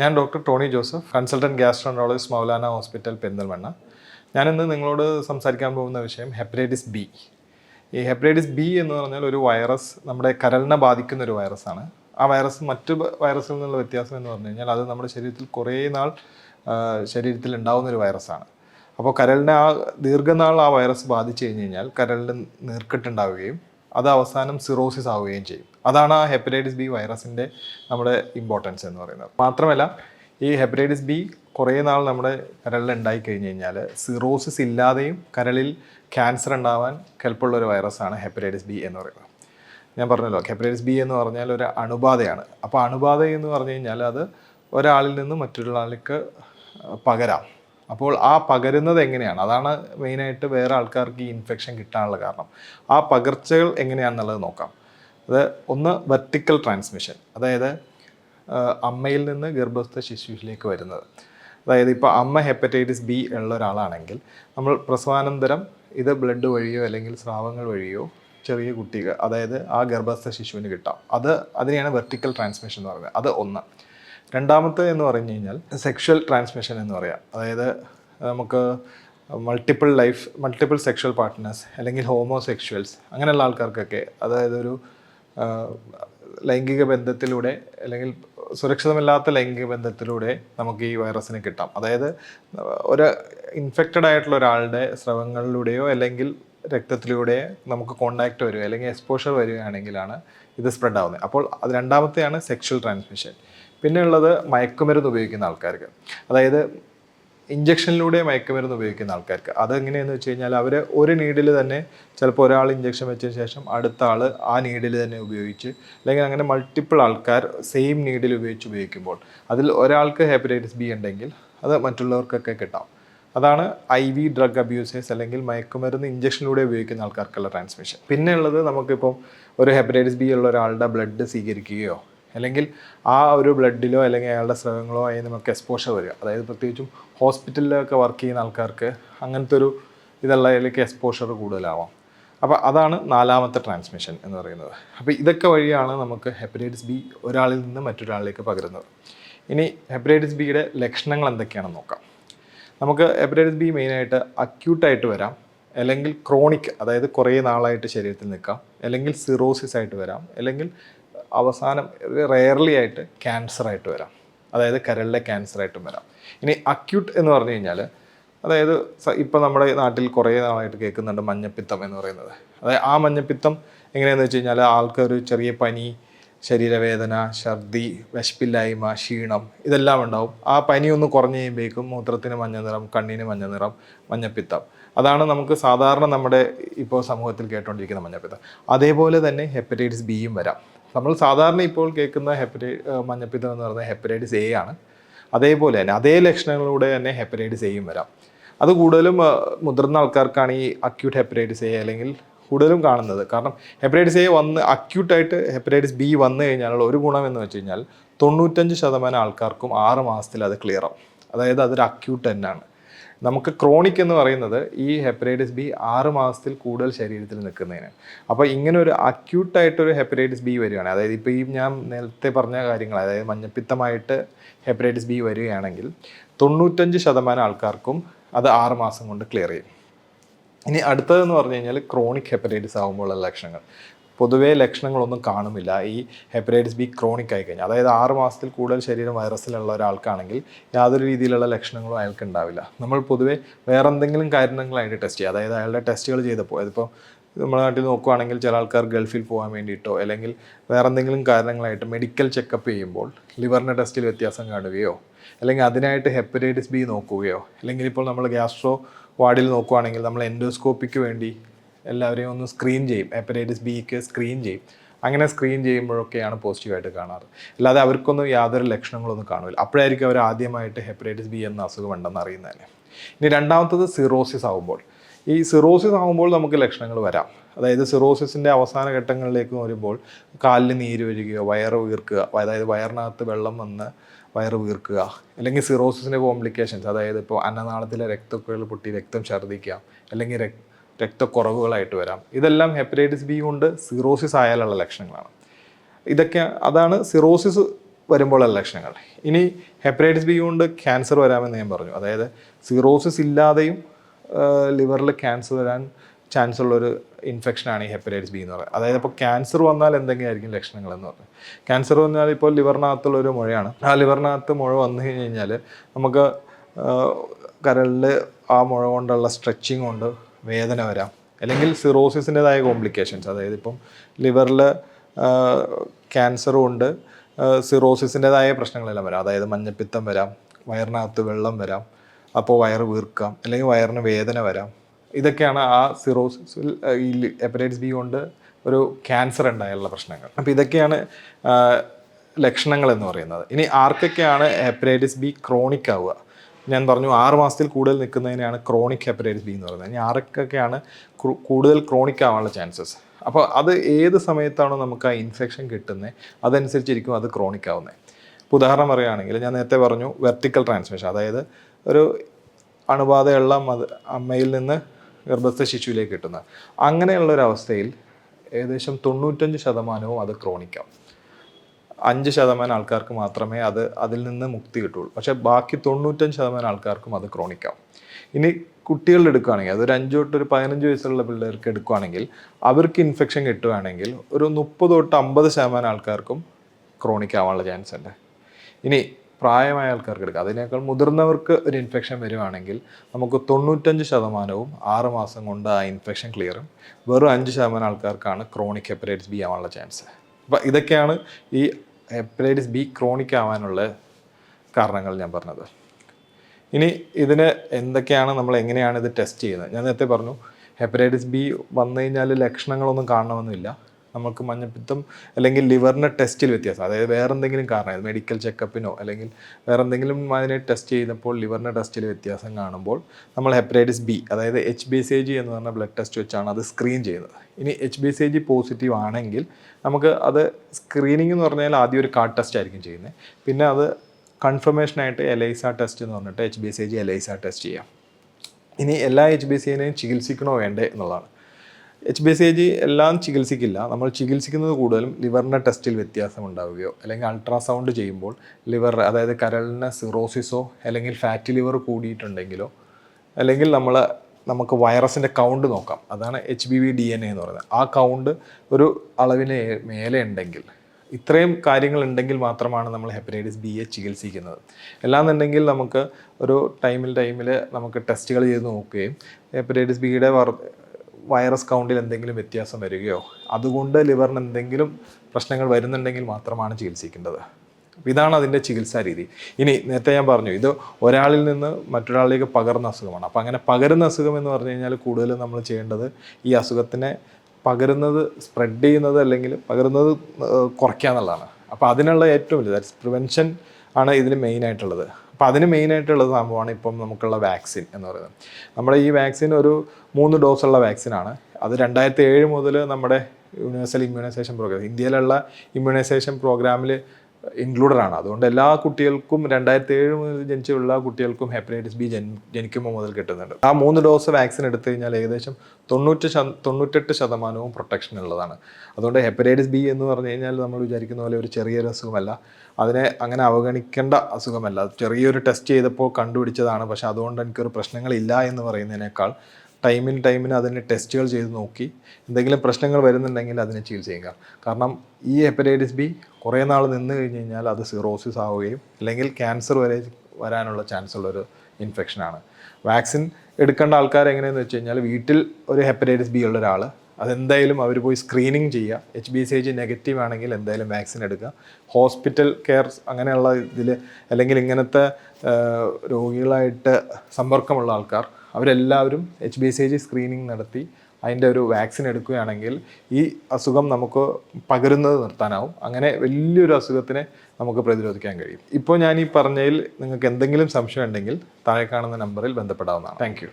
ഞാൻ doctor Tony Joseph consultant gastroenterologist Maulana hospital Perinthalmanna. ഞാനിന്ന് നിങ്ങളോട് സംസാരിക്കാൻ പോകുന്ന വിഷയം ഹെപ്പറ്റൈറ്റിസ് ബി. ഈ ഹെപ്പറ്റൈറ്റിസ് ബി എന്ന് പറഞ്ഞാൽ ഒരു വൈറസ് നമ്മുടെ കരളിനെ ബാധിക്കുന്ന ഒരു വൈറസാണ്. ആ വൈറസ് മറ്റ് വൈറസിൽ നിന്നുള്ള വ്യത്യാസം എന്ന് പറഞ്ഞു കഴിഞ്ഞാൽ അത് നമ്മുടെ ശരീരത്തിൽ കുറേ നാൾ ശരീരത്തിൽ ഉണ്ടാകുന്ന ഒരു വൈറസാണ്. അപ്പോൾ കരളിനെ ആ ദീർഘനാൾ ആ വൈറസ് ബാധിച്ചു കഴിഞ്ഞ് കഴിഞ്ഞാൽ കരളിന് നീർക്കെട്ടുണ്ടാവുകയും അത് അവസാനം സിറോസിസ് ആവുകയും ചെയ്യും. അതാണ് ആ ഹെപ്പറ്റൈറ്റിസ് ബി വൈറസിന്റെ നമ്മുടെ ഇമ്പോർട്ടൻസ് എന്ന് പറയുന്നത്. മാത്രമല്ല ഈ ഹെപ്പറ്റൈറ്റിസ് ബി കുറേ നാൾ നമ്മുടെ കരളിൽ ഉണ്ടായി കഴിഞ്ഞ് കഴിഞ്ഞാൽ സിറോസിസ് ഇല്ലാതെയും കരളിൽ ക്യാൻസർ ഉണ്ടാവാൻ കെൽപ്പുള്ള ഒരു വൈറസാണ് ഹെപ്പറ്റൈറ്റിസ് ബി എന്ന് പറയുന്നത്. ഞാൻ പറഞ്ഞല്ലോ ഹെപ്പറ്റൈറ്റിസ് ബി എന്ന് പറഞ്ഞാൽ ഒരു അണുബാധയാണ്. അപ്പോൾ അണുബാധ എന്ന് പറഞ്ഞു കഴിഞ്ഞാൽ അത് ഒരാളിൽ നിന്ന് മറ്റൊരാൾക്ക് പകരാം. അപ്പോൾ ആ പകരുന്നത് എങ്ങനെയാണ്? അതാണ് മെയിനായിട്ട് വേറെ ആൾക്കാർക്ക് ഈ ഇൻഫെക്ഷൻ കിട്ടാനുള്ള കാരണം. ആ പകർച്ചകൾ എങ്ങനെയാണെന്നുള്ളത് നോക്കാം. അത് ഒന്ന് വെർട്ടിക്കൽ ട്രാൻസ്മിഷൻ അതായത് അമ്മയിൽ നിന്ന് ഗർഭസ്ഥ ശിശുവിലേക്ക് വരുന്നത്. അതായത് ഇപ്പോൾ അമ്മ ഹെപ്പറ്റൈറ്റിസ് ബി ഉള്ള ഒരാളാണെങ്കിൽ നമ്മൾ പ്രസവാനന്തരം ഇത് ബ്ലഡ് വഴിയോ അല്ലെങ്കിൽ സ്രാവങ്ങൾ വഴിയോ ചെറിയ കുട്ടികൾ അതായത് ആ ഗർഭസ്ഥ ശിശുവിന് കിട്ടാം. അത് അതിനെയാണ് വെർട്ടിക്കൽ ട്രാൻസ്മിഷൻ എന്ന് പറയുന്നത്. അത് ഒന്ന്. രണ്ടാമത്തെ എന്ന് പറഞ്ഞു കഴിഞ്ഞാൽ സെക്ഷൽ ട്രാൻസ്മിഷൻ എന്ന് പറയാം. അതായത് നമുക്ക് multiple life multiple sexual partners അല്ലെങ്കിൽ ഹോമോസെക്ഷൽസ് അങ്ങനെയുള്ള ആൾക്കാർക്കൊക്കെ അതായത് ഒരു ലൈംഗിക ബന്ധത്തിലൂടെ അല്ലെങ്കിൽ സുരക്ഷിതമല്ലാത്ത ലൈംഗിക ബന്ധത്തിലൂടെ നമുക്ക് ഈ വൈറസിനെ കിട്ടാം. അതായത് ഒരു ഇൻഫെക്റ്റഡ് ആയിട്ടുള്ള ഒരാളുടെ സ്രവങ്ങളിലൂടെയോ അല്ലെങ്കിൽ രക്തത്തിലൂടെ നമുക്ക് കോണ്ടാക്ട് വരിക അല്ലെങ്കിൽ എക്സ്പോഷർ വരികയാണെങ്കിലാണ് ഇത് സ്പ്രെഡ് ആവുന്നത്. അപ്പോൾ അത് രണ്ടാമത്തെയാണ് സെക്ഷൽ ട്രാൻസ്മിഷൻ പിന്നെയുള്ളത് മയക്കുമരുന്ന് ഉപയോഗിക്കുന്ന ആൾക്കാർക്ക്. അതായത് ഇഞ്ചക്ഷനിലൂടെ മയക്കുമരുന്ന് ഉപയോഗിക്കുന്ന ആൾക്കാർക്ക്. അതെങ്ങനെയെന്ന് വെച്ച് കഴിഞ്ഞാൽ അവർ ഒരു നീഡിൽ തന്നെ ചിലപ്പോൾ ഒരാൾ ഇഞ്ചക്ഷൻ വെച്ചതിന് ശേഷം അടുത്ത ആൾ ആ നീഡിൽ തന്നെ ഉപയോഗിച്ച് അല്ലെങ്കിൽ അങ്ങനെ മൾട്ടിപ്പിൾ ആൾക്കാർ സെയിം നീഡിൽ ഉപയോഗിച്ച് ഉപയോഗിക്കുമ്പോൾ അതിൽ ഒരാൾക്ക് ഹെപ്പറ്റൈറ്റിസ് ബി ഉണ്ടെങ്കിൽ അത് മറ്റുള്ളവർക്കൊക്കെ കിട്ടാം. അതാണ് ഐ വി ഡ്രഗ് അബ്യൂസേഴ്സ് അല്ലെങ്കിൽ മയക്കുമരുന്ന് ഇഞ്ചക്ഷനിലൂടെ ഉപയോഗിക്കുന്ന ആൾക്കാർക്കുള്ള ട്രാൻസ്മിഷൻ പിന്നെ ഉള്ളത് നമുക്കിപ്പം ഒരു ഹെപ്പറ്റൈറ്റിസ് ബി ഉള്ള ഒരാളുടെ ബ്ലഡ് സ്വീകരിക്കുകയോ അല്ലെങ്കിൽ ആ ഒരു ബ്ലഡിലോ അല്ലെങ്കിൽ അയാളുടെ സ്രവങ്ങളോ ആയി നമുക്ക് എക്സ്പോഷർ വരിക. അതായത് പ്രത്യേകിച്ചും ഹോസ്പിറ്റലിലൊക്കെ വർക്ക് ചെയ്യുന്ന ആൾക്കാർക്ക് അങ്ങനത്തെ ഒരു ഇതുള്ളതിലേക്ക് എക്സ്പോഷർ കൂടുതലാവാം. അപ്പോൾ അതാണ് നാലാമത്തെ ട്രാൻസ്മിഷൻ എന്ന് പറയുന്നത്. അപ്പോൾ ഇതൊക്കെ വഴിയാണ് നമുക്ക് ഹെപ്പറ്റൈറ്റിസ് ബി ഒരാളിൽ നിന്ന് മറ്റൊരാളിലേക്ക് പകരുന്നത്. ഇനി ഹെപ്പറ്റൈറ്റിസ് ബിയുടെ ലക്ഷണങ്ങൾ എന്തൊക്കെയാണെന്ന് നോക്കാം. നമുക്ക് ഹെപ്പറ്റൈറ്റിസ് ബി മെയിനായിട്ട് അക്യൂട്ടായിട്ട് വരാം. അല്ലെങ്കിൽ ക്രോണിക് അതായത് കുറേ നാളായിട്ട് ശരീരത്തിൽ നിൽക്കാം. അല്ലെങ്കിൽ സിറോസിസ് ആയിട്ട് വരാം. അല്ലെങ്കിൽ അവസാനം റെയർലി ആയിട്ട് ക്യാൻസർ ആയിട്ട് വരാം. അതായത് കരളിലെ ക്യാൻസർ ആയിട്ടും വരാം. ഇനി അക്യൂട്ട് എന്ന് പറഞ്ഞു കഴിഞ്ഞാൽ അതായത് ഇപ്പം നമ്മുടെ നാട്ടിൽ കുറേ നാളായിട്ട് കേൾക്കുന്നുണ്ട് മഞ്ഞപ്പിത്തം എന്ന് പറയുന്നത്. അതായത് ആ മഞ്ഞപ്പിത്തം എങ്ങനെയാണെന്ന് വെച്ച് കഴിഞ്ഞാൽ ആൾക്കൊരു ചെറിയ പനി ശരീരവേദന ഛർദി വിശപ്പില്ലായ്മ ക്ഷീണം ഇതെല്ലാം ഉണ്ടാവും. ആ പനി ഒന്ന് കുറഞ്ഞു കഴിയുമ്പോഴേക്കും മൂത്രത്തിന് മഞ്ഞ നിറം കണ്ണിന് മഞ്ഞ നിറം മഞ്ഞപ്പിത്തം. അതാണ് നമുക്ക് സാധാരണ നമ്മുടെ ഇപ്പോൾ സമൂഹത്തിൽ കേട്ടുകൊണ്ടിരിക്കുന്ന മഞ്ഞപ്പിത്തം. അതേപോലെ തന്നെ ഹെപ്പറ്റൈറ്റിസ് ബിയും വരാം. നമ്മൾ സാധാരണ ഇപ്പോൾ കേൾക്കുന്ന ഹെപ്പറ്റൈ മഞ്ഞപ്പിത്തം എന്ന് പറയുന്നത് ഹെപ്പറ്റൈറ്റിസ് എ ആണ്. അതേപോലെ തന്നെ അതേ ലക്ഷണങ്ങളിലൂടെ തന്നെ ഹെപ്പറ്റൈറ്റിസ് എയും വരാം. അത് കൂടുതലും മുതിർന്ന ആൾക്കാർക്കാണ് ഈ അക്യൂട്ട് ഹെപ്പറ്റൈറ്റിസ് എ അല്ലെങ്കിൽ കൂടുതലും കാണുന്നത്. കാരണം ഹെപ്പറ്റൈറ്റിസ് എ വന്ന് അക്യൂട്ടായിട്ട് ഹെപ്പറ്റൈറ്റിസ് ബി വന്നു കഴിഞ്ഞാലുള്ള ഒരു ഗുണം എന്ന് വെച്ച് കഴിഞ്ഞാൽ തൊണ്ണൂറ്റഞ്ച് ശതമാനം ആൾക്കാർക്കും ആറ് മാസത്തിൽ അത് ക്ലിയർ ആവും. അതായത് അതൊരു അക്യൂട്ട് തന്നെയാണ് നമുക്ക് ക്രോണിക് എന്ന് പറയുന്നത് ഈ ഹെപ്പറ്റൈറ്റിസ് ബി ആറ് മാസത്തിൽ കൂടുതൽ ശരീരത്തിൽ നിൽക്കുന്നതിന്. അപ്പോൾ ഇങ്ങനെ ഒരു അക്യൂട്ടായിട്ടൊരു ഹെപ്പറ്റൈറ്റിസ് ബി വരികയാണ്. അതായത് ഇപ്പോൾ ഈ ഞാൻ നേരത്തെ പറഞ്ഞ കാര്യങ്ങൾ അതായത് മഞ്ഞപ്പിത്തമായിട്ട് ഹെപ്പറ്റൈറ്റിസ് ബി വരികയാണെങ്കിൽ തൊണ്ണൂറ്റഞ്ച് ശതമാനം ആൾക്കാർക്കും അത് ആറ് മാസം കൊണ്ട് ക്ലിയർ ചെയ്യും. ഇനി അടുത്തതെന്ന് പറഞ്ഞു കഴിഞ്ഞാൽ ക്രോണിക് ഹെപ്പറ്റൈറ്റിസ് ആകുമ്പോഴുള്ള ലക്ഷണങ്ങൾ. പൊതുവേ ലക്ഷണങ്ങളൊന്നും കാണുമില്ല ഈ ഹെപ്പറ്റൈറ്റിസ് ബി ക്രോണിക് ആയി കഴിഞ്ഞാൽ അതായത് ആറ് മാസത്തിൽ കൂടുതൽ ശരീരം വൈറസിലുള്ള ഒരാൾക്കാണെങ്കിൽ യാതൊരു രീതിയിലുള്ള ലക്ഷണങ്ങളും അയാൾക്ക് ഉണ്ടാവില്ല. നമ്മൾ പൊതുവേ വേറെ എന്തെങ്കിലും കാരണങ്ങളായിട്ട് ടെസ്റ്റ് ചെയ്യുക. അതായത് അയാളുടെ ടെസ്റ്റുകൾ ചെയ്തപ്പോൾ അതിപ്പോൾ നമ്മുടെ നാട്ടിൽ നോക്കുകയാണെങ്കിൽ ചില ആൾക്കാർ ഗൾഫിൽ പോകാൻ വേണ്ടിയിട്ടോ അല്ലെങ്കിൽ വേറെ എന്തെങ്കിലും കാരണങ്ങളായിട്ട് മെഡിക്കൽ ചെക്കപ്പ് ചെയ്യുമ്പോൾ ലിവറിന്റെ ടെസ്റ്റിൽ വ്യത്യാസം കാണുകയോ അല്ലെങ്കിൽ അതിനായിട്ട് ഹെപ്പറ്റൈറ്റിസ് ബി നോക്കുകയോ അല്ലെങ്കിൽ ഇപ്പോൾ നമ്മൾ ഗ്യാസ്ട്രോ വാർഡിൽ നോക്കുകയാണെങ്കിൽ നമ്മൾ എൻഡോസ്കോപ്പിക്ക് വേണ്ടി എല്ലാവരെയും ഒന്ന് സ്ക്രീൻ ചെയ്യും. ഹെപ്പറ്റൈറ്റിസ് ബിക്ക് സ്ക്രീൻ ചെയ്യും. അങ്ങനെ സ്ക്രീൻ ചെയ്യുമ്പോഴൊക്കെയാണ് പോസിറ്റീവായിട്ട് കാണാറ്. അല്ലാതെ അവർക്കൊന്നും യാതൊരു ലക്ഷണങ്ങളൊന്നും കാണില്ല അപ്പോഴായിരിക്കും അവർ ആദ്യമായിട്ട് ഹെപ്പറ്റൈറ്റിസ് ബി എന്ന അസുഖം ഉണ്ടെന്ന് അറിയുന്നത് ഇനി രണ്ടാമത്തത് സിറോസിസ് ആകുമ്പോൾ ഈ സിറോസിസ് ആകുമ്പോൾ നമുക്ക് ലക്ഷണങ്ങൾ വരാം. അതായത് സിറോസിസിന്റെ അവസാന ഘട്ടങ്ങളിലേക്ക് വരുമ്പോൾ കാലിൽ നീര് വരികയോ വയറ് വീർക്കുക അതായത് വയറിനകത്ത് വെള്ളം വന്ന് വയറ് വീർക്കുക അല്ലെങ്കിൽ സിറോസിസിന്റെ കോംപ്ലിക്കേഷൻസ് അതായത് ഇപ്പോൾ അന്നനാളത്തിലെ രക്തക്കുഴൽ പൊട്ടി രക്തം ഛർദ്ദിക്കുക അല്ലെങ്കിൽ രക് രക്തക്കുറവുകളായിട്ട് വരാം. ഇതെല്ലാം ഹെപ്പറ്റൈറ്റിസ് ബി കൊണ്ട് സിറോസിസ് ആയാലുള്ള ലക്ഷണങ്ങളാണ്. ഇതൊക്കെ അതാണ് സിറോസിസ് വരുമ്പോഴുള്ള ലക്ഷണങ്ങൾ. ഇനി ഹെപ്പറ്റൈറ്റിസ് ബി കൊണ്ട് ക്യാൻസർ വരാമെന്ന് ഞാൻ പറഞ്ഞു. അതായത് സിറോസിസ് ഇല്ലാതെയും ലിവറിൽ ക്യാൻസർ വരാൻ ചാൻസ് ഉള്ളൊരു ഇൻഫെക്ഷനാണ് ഈ ഹെപ്പറ്റൈറ്റിസ് ബി എന്ന് പറയുന്നത്. അതായത് ഇപ്പോൾ ക്യാൻസർ വന്നാൽ എന്തെങ്കിലും ആയിരിക്കും ലക്ഷണങ്ങൾ എന്ന് പറഞ്ഞു. ക്യാൻസർ വന്നാൽ ഇപ്പോൾ ലിവറിനകത്തുള്ള ഒരു മുഴയാണ്. ആ ലിവറിനകത്ത് മുഴ വന്നു കഴിഞ്ഞ് കഴിഞ്ഞാൽ നമുക്ക് കരളിൽ ആ മുഴ കൊണ്ടുള്ള സ്ട്രെച്ചിങ് കൊണ്ട് വേദന വരാം. അല്ലെങ്കിൽ സിറോസിസിന്റെതായ കോംപ്ലിക്കേഷൻസ് അതായത് ഇപ്പം ലിവറിൽ ക്യാൻസറും ഉണ്ട്. സിറോസിസിന്റെതായ പ്രശ്നങ്ങളെല്ലാം വരാം. അതായത് മഞ്ഞപ്പിത്തം വരാം വയറിനകത്ത് വെള്ളം വരാം അപ്പോൾ വയറ് വീർക്കാം അല്ലെങ്കിൽ വയറിന് വേദന വരാം. ഇതൊക്കെയാണ് ആ സിറോസിസിൽ ഈ ഹെപ്പറ്റൈറ്റിസ് ബി കൊണ്ട് ഒരു ക്യാൻസർ ഉണ്ടായുള്ള പ്രശ്നങ്ങൾ. അപ്പോൾ ഇതൊക്കെയാണ് ലക്ഷണങ്ങൾ എന്ന് പറയുന്നത്. ഇനി ആർക്കൊക്കെയാണ് ഹെപ്പറ്റൈറ്റിസ് ബി ക്രോണിക് ആവുക? ഞാൻ പറഞ്ഞു ആറ് മാസത്തിൽ കൂടുതൽ നിൽക്കുന്നതിനെയാണ് ക്രോണിക് ഹെപ്പറ്റൈറ്റിസ് ബി എന്ന് പറയുന്നത്. ഇനി ആർക്കൊക്കെയാണ് കൂടുതൽ ക്രോണിക് ആവാനുള്ള ചാൻസസ് അപ്പോൾ അത് ഏത് സമയത്താണോ നമുക്ക് ആ ഇൻഫെക്ഷൻ കിട്ടുന്നത് അതനുസരിച്ചിരിക്കും അത് ക്രോണിക് ആവുന്നത് ഇപ്പോൾ ഉദാഹരണം പറയുകയാണെങ്കിൽ ഞാൻ നേരത്തെ പറഞ്ഞു വെർട്ടിക്കൽ ട്രാൻസ്മിഷൻ അതായത് ഒരു അണുബാധയുള്ള മത അമ്മയിൽ നിന്ന് ഗർഭസ്ഥ ശിശുവിലേക്ക് കിട്ടുന്നത് അങ്ങനെയുള്ള ഒരു അവസ്ഥയിൽ ഏകദേശം തൊണ്ണൂറ്റഞ്ച് ശതമാനവും അത് ക്രോണിക്കാവും അഞ്ച് ശതമാനം ആൾക്കാർക്ക് മാത്രമേ അത് അതിൽ നിന്ന് മുക്തി കിട്ടുള്ളൂ. പക്ഷേ ബാക്കി തൊണ്ണൂറ്റഞ്ച് ശതമാനം ആൾക്കാർക്കും അത് ക്രോണിക്കാവും ഇനി കുട്ടികളുടെ എടുക്കുകയാണെങ്കിൽ അതൊരു അഞ്ച് തൊട്ട് ഒരു പതിനഞ്ച് വയസ്സുള്ള പിള്ളേർക്ക് എടുക്കുകയാണെങ്കിൽ അവർക്ക് ഇൻഫെക്ഷൻ കിട്ടുകയാണെങ്കിൽ ഒരു മുപ്പത് തൊട്ട് അമ്പത് ശതമാനം ആൾക്കാർക്കും ക്രോണിക് ആവാനുള്ള ചാൻസ് ഉണ്ട്. ഇനി പ്രായമായ ആൾക്കാർക്ക് എടുക്കുക അതിനേക്കാൾ മുതിർന്നവർക്ക് ഒരു ഇൻഫെക്ഷൻ വരുവാണെങ്കിൽ നമുക്ക് തൊണ്ണൂറ്റഞ്ച് ശതമാനവും ആറ് മാസം കൊണ്ട് ആ ഇൻഫെക്ഷൻ ക്ലിയറും വെറും അഞ്ച് ശതമാനം ആൾക്കാർക്കാണ് ക്രോണിക് ഹെപ്പറ്റൈറ്റിസ് ബി ആവാനുള്ള ചാൻസ് അപ്പോൾ ഇതൊക്കെയാണ് ഈ ഹെപ്പറ്റൈറ്റിസ് ബി ക്രോണിക് ആവാനുള്ള കാരണങ്ങൾ ഞാൻ പറഞ്ഞത്. ഇനി ഇതിന് എന്തൊക്കെയാണ് നമ്മൾ എങ്ങനെയാണ് ഇത് ടെസ്റ്റ് ചെയ്യുന്നത്? ഞാൻ നേരത്തെ പറഞ്ഞു ഹെപ്പറ്റൈറ്റിസ് ബി വന്നു കഴിഞ്ഞാൽ ലക്ഷണങ്ങളൊന്നും കാണണമെന്നില്ല. നമുക്ക് മഞ്ഞപ്പിത്തം അല്ലെങ്കിൽ ലിവറിന്റെ ടെസ്റ്റിൽ വ്യത്യാസം. അതായത് വേറെ എന്തെങ്കിലും കാരണം മെഡിക്കൽ ചെക്കപ്പിനോ അല്ലെങ്കിൽ വേറെ എന്തെങ്കിലും അതിനെ ടെസ്റ്റ് ചെയ്തപ്പോൾ ലിവറിന്റെ ടെസ്റ്റിൽ വ്യത്യാസം കാണുമ്പോൾ നമ്മൾ ഹെപ്പറ്റൈറ്റിസ് ബി അതായത് എച്ച് ബി സി ജി എന്ന് പറഞ്ഞ ബ്ലഡ് ടെസ്റ്റ് വെച്ചാണ് അത് സ്ക്രീൻ ചെയ്യുന്നത്. ഇനി H B C G positive ആണെങ്കിൽ നമുക്ക് അത് സ്ക്രീനിങ് എന്ന് പറഞ്ഞാൽ ആദ്യം ഒരു കാർഡ് ടെസ്റ്റ് ആയിരിക്കും ചെയ്യുന്നത്. പിന്നെ അത് കൺഫർമേഷനായിട്ട് എലൈസ ടെസ്റ്റ് എന്ന് പറഞ്ഞിട്ട് H B C G ELISA test ചെയ്യാം. ഇനി എല്ലാ എച്ച് ബി സിനെയും ചികിത്സിക്കണോ വേണ്ടേ എന്നുള്ളതാണ്. എച്ച് ബി സി ജി എല്ലാം ചികിത്സിക്കില്ല. നമ്മൾ ചികിത്സിക്കുന്നത് കൂടുതലും ലിവറിന്റെ ടെസ്റ്റിൽ വ്യത്യാസം ഉണ്ടാവുകയോ അല്ലെങ്കിൽ അൾട്രാസൗണ്ട് ചെയ്യുമ്പോൾ ലിവർ അതായത് കരളിന് സിറോസിസോ അല്ലെങ്കിൽ ഫാറ്റ് ലിവർ കൂടിയിട്ടുണ്ടെങ്കിലോ അല്ലെങ്കിൽ നമ്മൾ നമുക്ക് വൈറസിന്റെ കൗണ്ട് നോക്കാം. അതാണ് H B V D N A എന്ന് പറയുന്നത്. ആ കൗണ്ട് ഒരു അളവിന് മേലെ ഉണ്ടെങ്കിൽ ഇത്രയും കാര്യങ്ങൾ ഉണ്ടെങ്കിൽ മാത്രമാണ് നമ്മൾ ഹെപ്പറ്റൈറ്റിസ് ബി എ ചികിത്സിക്കുന്നത്. അല്ലാന്നുണ്ടെങ്കിൽ നമുക്ക് ഒരു ടൈമിൽ ടൈമിൽ നമുക്ക് ടെസ്റ്റുകൾ ചെയ്ത് നോക്കുകയും ഹെപ്പറ്റൈറ്റിസ് ബിയുടെ വൈറസ് കൗണ്ടിൽ എന്തെങ്കിലും വ്യത്യാസം വരികയോ അതുകൊണ്ട് ലിവറിന് എന്തെങ്കിലും പ്രശ്നങ്ങൾ വരുന്നുണ്ടെങ്കിൽ മാത്രമാണ് ചികിത്സിക്കേണ്ടത്. ഇതാണ് അതിന്റെ ചികിത്സാ രീതി. ഇനി നേരത്തെ ഞാൻ പറഞ്ഞു ഇത് ഒരാളിൽ നിന്ന് മറ്റൊരാളിലേക്ക് പകർന്ന അസുഖമാണ്. അപ്പോൾ അങ്ങനെ പകരുന്ന അസുഖം എന്ന് പറഞ്ഞു കഴിഞ്ഞാൽ കൂടുതലും നമ്മൾ ചെയ്യേണ്ടത് ഈ അസുഖത്തിനെ പകരുന്നത് സ്പ്രെഡ് ചെയ്യുന്നത് അല്ലെങ്കിൽ പകരുന്നത് കുറയ്ക്കുക എന്നുള്ളതാണ്. അപ്പോൾ അതിനുള്ള ഏറ്റവും വലിയ ദാറ്റ്സ് പ്രിവെൻഷൻ ആണ് ഇതിന് മെയിൻ ആയിട്ടുള്ളത്. അപ്പോൾ അതിന് മെയിനായിട്ടുള്ള സംഭവമാണ് ഇപ്പം നമുക്കുള്ള വാക്സിൻ എന്ന് പറയുന്നത്. നമ്മുടെ ഈ വാക്സിൻ ഒരു മൂന്ന് ഡോസുള്ള വാക്സിനാണ് അത് രണ്ടായിരത്തി ഏഴ് മുതൽ നമ്മുടെ യൂണിവേഴ്സൽ ഇമ്മ്യൂണൈസേഷൻ പ്രോഗ്രാം ഇന്ത്യയിലുള്ള ഇമ്മ്യൂണൈസേഷൻ പ്രോഗ്രാമിൽ ഇൻക്ലൂഡഡ് ആണ്. അതുകൊണ്ട് എല്ലാ കുട്ടികൾക്കും രണ്ടായിരത്തി ഏഴ് മുതൽ ജനിച്ച എല്ലാ കുട്ടികൾക്കും ഹെപ്പറ്റൈറ്റിസ് ബി ജനി ജനിക്കുമ്പോൾ മുതൽ കിട്ടുന്നുണ്ട്. ആ മൂന്ന് ഡോസ് വാക്സിൻ എടുത്തു കഴിഞ്ഞാൽ ഏകദേശം തൊണ്ണൂറ്റ് തൊണ്ണൂറ്റെട്ട് ശതമാനവും പ്രൊട്ടക്ഷൻ ഉള്ളതാണ്. അതുകൊണ്ട് ഹെപ്പറ്റൈറ്റിസ് ബി എന്ന് പറഞ്ഞു കഴിഞ്ഞാൽ നമ്മൾ വിചാരിക്കുന്ന പോലെ ഒരു ചെറിയൊരു അസുഖമല്ല. അതിനെ അങ്ങനെ അവഗണിക്കേണ്ട അസുഖമല്ല. ചെറിയൊരു ടെസ്റ്റ് ചെയ്തപ്പോൾ കണ്ടുപിടിച്ചതാണ്. പക്ഷേ അതുകൊണ്ട് എനിക്കൊരു പ്രശ്നങ്ങളില്ല എന്ന് പറയുന്നതിനേക്കാൾ ടൈമിന് ടൈമിന് അതിന് ടെസ്റ്റുകൾ ചെയ്ത് നോക്കി എന്തെങ്കിലും പ്രശ്നങ്ങൾ വരുന്നുണ്ടെങ്കിൽ അതിനെ ചെയ്യുക കാരണം ഈ ഹെപ്പറ്റൈറ്റിസ് ബി കുറേ നാൾ നിന്ന് കഴിഞ്ഞ് കഴിഞ്ഞാൽ അത് സിറോസിസ് ആവുകയും അല്ലെങ്കിൽ ക്യാൻസർ വരെ വരാനുള്ള ചാൻസ് ഉള്ളൊരു ഇൻഫെക്ഷനാണ് വാക്സിൻ എടുക്കേണ്ട ആൾക്കാർ എങ്ങനെയെന്ന് വെച്ച് കഴിഞ്ഞാൽ വീട്ടിൽ ഒരു ഹെപ്പറ്റൈറ്റിസ് ബി ഉള്ള ഒരാൾ അതെന്തായാലും അവർ പോയി സ്ക്രീനിങ് ചെയ്യുക. H B C G negative ആണെങ്കിൽ എന്തായാലും വാക്സിൻ എടുക്കുക. ഹോസ്പിറ്റൽ കെയർ അങ്ങനെയുള്ള ഇതിൽ അല്ലെങ്കിൽ ഇങ്ങനത്തെ രോഗികളായിട്ട് സമ്പർക്കമുള്ള ആൾക്കാർ അവരെല്ലാവരും H B C G screening നടത്തി അതിന്റെ ഒരു വാക്സിൻ എടുക്കുകയാണെങ്കിൽ ഈ അസുഖം നമുക്ക് പകരുന്നത് നിർത്താനാവും. അങ്ങനെ വലിയൊരു അസുഖത്തിനെ നമുക്ക് പ്രതിരോധിക്കാൻ കഴിയും. ഇപ്പോൾ ഞാൻ ഈ പറഞ്ഞതിൽ നിങ്ങൾക്ക് എന്തെങ്കിലും സംശയം ഉണ്ടെങ്കിൽ താഴെ കാണുന്ന നമ്പറിൽ ബന്ധപ്പെടാവുന്നതാണ്. താങ്ക്